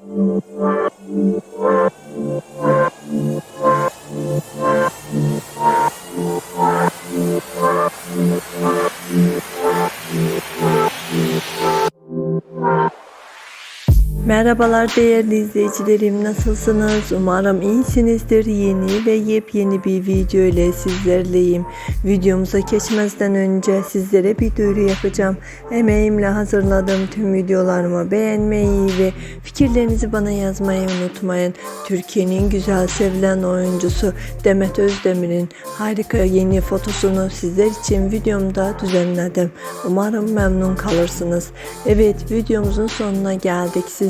Thank you. Merhabalar değerli izleyicilerim nasılsınız? Umarım iyisinizdir. Yeni ve yepyeni bir video ile sizlerleyim. Videomuza geçmezden önce sizlere bir duyuru yapacağım. Emeğimle hazırladığım tüm videolarımı beğenmeyi ve fikirlerinizi bana yazmayı unutmayın. Türkiye'nin güzel sevilen oyuncusu Demet Özdemir'in harika yeni fotosunu sizler için videomda düzenledim. Umarım memnun kalırsınız. Evet videomuzun sonuna geldik.